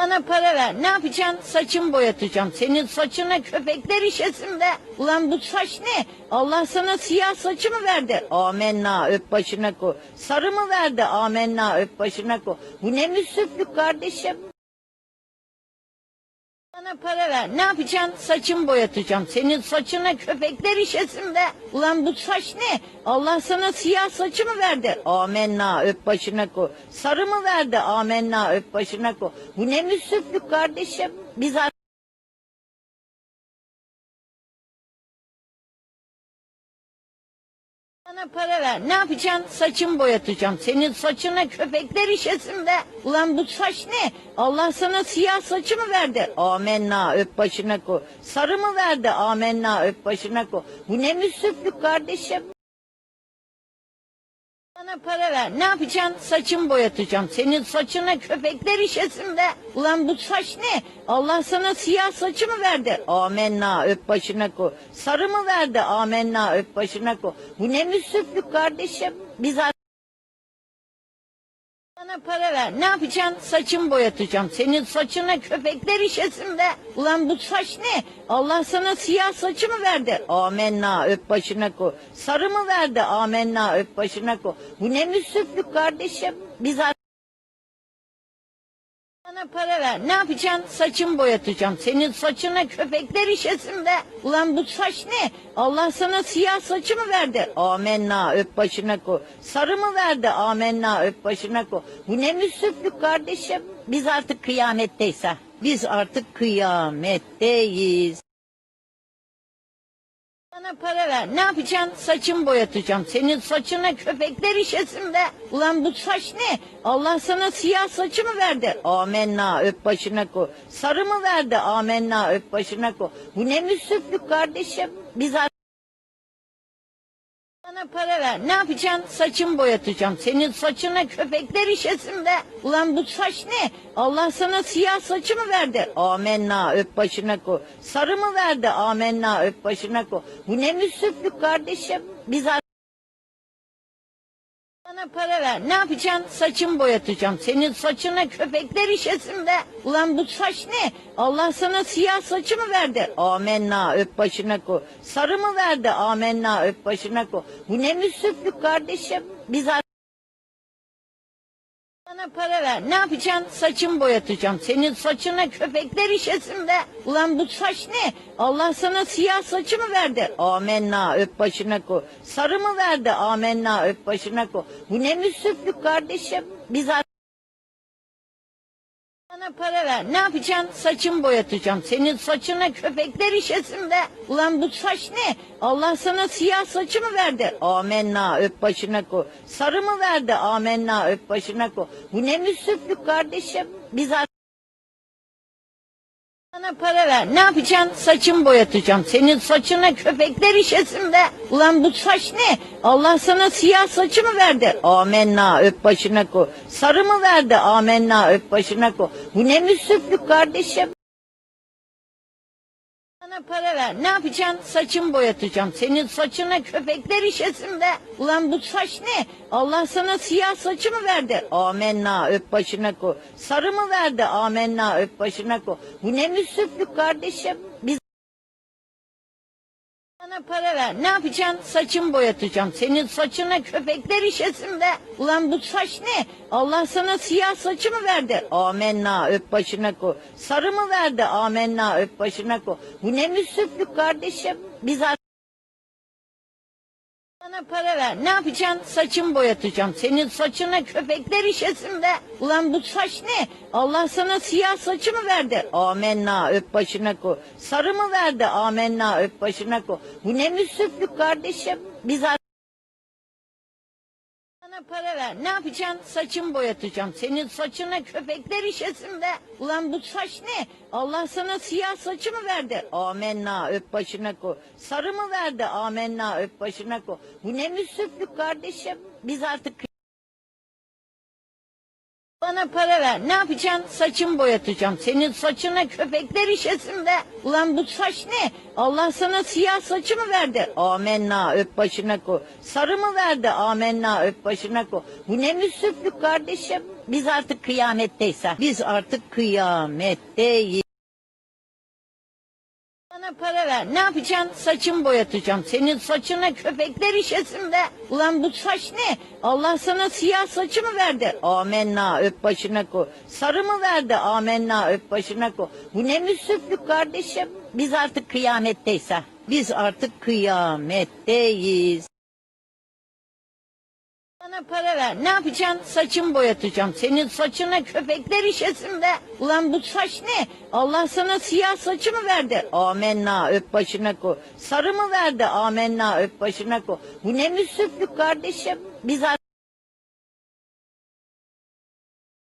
Bana para ver. Ne yapacaksın? Saçımı boyatacağım. Senin saçına köpekler işesin be. Ulan bu saç ne? Allah sana siyah saçımı verdi. Amenna öp başına koy. Sarı mı verdi? Amenna öp başına koy. Bu ne müsriflik kardeşim? Bana para ver. Ne yapacaksın? Saçımı boyatacağım. Senin saçına köpekler işesin be. Ulan bu saç ne? Allah sana siyah saçımı verdi. Amenna öp başına koy. Sarı mı verdi? Amenna öp başına koy. Bu ne müsriflik kardeşim? Biz Bana para ver. Ne yapacaksın? Saçımı boyatacağım. Senin saçına köpekler işesin be. Ulan bu saç ne? Allah sana siyah saçımı verdi. Amenna öp başına koy. Sarı mı verdi? Amenna öp başına koy. Bu ne müsriflik kardeşim? Bana para ver. Ne yapacaksın? Saçımı boyatacağım. Senin saçına köpekler işesin be. Ulan bu saç ne? Allah sana siyah saçımı verdi. Amenna öp başına koy. Sarı mı verdi? Amenna öp başına koy. Bu ne müsriflik kardeşim? Biz bana para ver. Ne yapacaksın? Saçımı boyatacağım. Senin saçına köpekler işesin be. Ulan bu saç ne? Allah sana siyah saçımı verdi. Amenna öp başına koy. Sarı mı verdi? Amenna öp başına koy. Bu ne müsriflik kardeşim? Biz para ver. Ne yapacaksın? Saçımı boyatacağım. Senin saçına köpekler işesin be. Ulan bu saç ne? Allah sana siyah saçımı verdi. Amenna öp başına koy. Sarı mı verdi? Amenna öp başına koy. Bu ne müsriflik kardeşim? Biz artık kıyametteyiz ha. Biz artık kıyametteyiz. Bana para ver. Ne yapacaksın? Saçımı boyatacağım. Senin saçına köpekler işesin be. Ulan bu saç ne? Allah sana siyah saçımı verdi. Amenna öp başına koy. Sarı mı verdi? Amenna öp başına koy. Bu ne müsriflik kardeşim? Biz bana para ver. Ne yapacaksın? Saçımı boyatacağım. Senin saçına köpekler işesin be. Ulan bu saç ne? Allah sana siyah saçımı verdi. Amenna öp başına koy. Sarı mı verdi? Amenna öp başına koy. Bu ne müsriflik kardeşim? Biz para ver. Ne yapacaksın? Saçımı boyatacağım. Senin saçına köpekler işesin be. Ulan bu saç ne? Allah sana siyah saçımı verdi. Amenna öp başına koy. Sarı mı verdi? Amenna öp başına koy. Bu ne müsriflik kardeşim? Biz bana para ver. Ne yapacaksın? Saçımı boyatacağım. Senin saçına köpekler işesin be. Ulan bu saç ne? Allah sana siyah saçımı verdi. Amenna öp başına koy. Sarı mı verdi? Amenna öp başına koy. Bu ne müsriflik kardeşim? Biz bana para ver. Ne yapacaksın? Saçımı boyatacağım. Senin saçına köpekler işesin be. Ulan bu saç ne? Allah sana siyah saçımı verdi. Amenna öp başına koy. Sarı mı verdi? Amenna öp başına koy. Bu ne müsriflik kardeşim? Biz bana para ver. Ne yapacaksın? Saçımı boyatacağım. Senin saçına köpekler işesin be. Ulan bu saç ne? Allah sana siyah saçımı verdi. Amenna öp başına koy. Sarı mı verdi? Amenna öp başına koy. Bu ne müsriflik kardeşim? Bana para ver. Ne yapacaksın? Saçımı boyatacağım. Senin saçına köpekler işesin be. Ulan bu saç ne? Allah sana siyah saçımı verdi. Amenna öp başına koy. Sarı mı verdi? Amenna öp başına koy. Bu ne müsriflik kardeşim? Biz para ver. Ne yapacaksın? Saçımı boyatacağım. Senin saçına köpekler işesin be. Ulan bu saç ne? Allah sana siyah saçımı verdi. Amenna öp başına koy. Sarı mı verdi? Amenna öp başına koy. Bu ne müsriflik kardeşim? Biz bana para ver. Ne yapacaksın? Saçımı boyatacağım. Senin saçına köpekler işesin be. Ulan bu saç ne? Allah sana siyah saçımı verdi. Amenna öp başına koy. Sarı mı verdi? Amenna öp başına koy. Bu ne müsriflik kardeşim? Biz bana para ver. Ne yapacaksın? Saçımı boyatacağım. Senin saçına köpekler işesin be. Ulan bu saç ne? Allah sana siyah saçımı verdi. Amenna öp başına koy. Sarı mı verdi? Amenna öp başına koy. Bu ne müsriflik kardeşim? Biz artık Bana para ver. Ne yapacaksın? Saçımı boyatacağım. Senin saçına köpekler işesin be. Ulan bu saç ne? Allah sana siyah saçı mı verdi? Amenna öp başına koy. Sarı mı verdi? Amenna öp başına koy. Bu ne müsriflik kardeşim? Biz artık kıyametteyiz. ha. Biz artık kıyametteyiz. Ne yapacaksın? Saçımı boyatacağım. Senin saçına köpekler işesin be. Ulan bu saç ne? Allah sana siyah saçı mı verdi? Amenna öp başına koy. Sarı mı verdi? Amenna öp başına koy. Bu ne müsriflik kardeşim? Biz artık kıyametteyiz. ha. Biz artık kıyametteyiz. Bana para ver. Ne yapacaksın? Saçımı boyatacağım. Senin saçına köpekler işesin be. Ulan bu saç ne? Allah sana siyah saçı mı verdi? Amenna öp başına koy. Sarı mı verdi? Amenna öp başına koy. Bu ne müsriflik kardeşim? Biz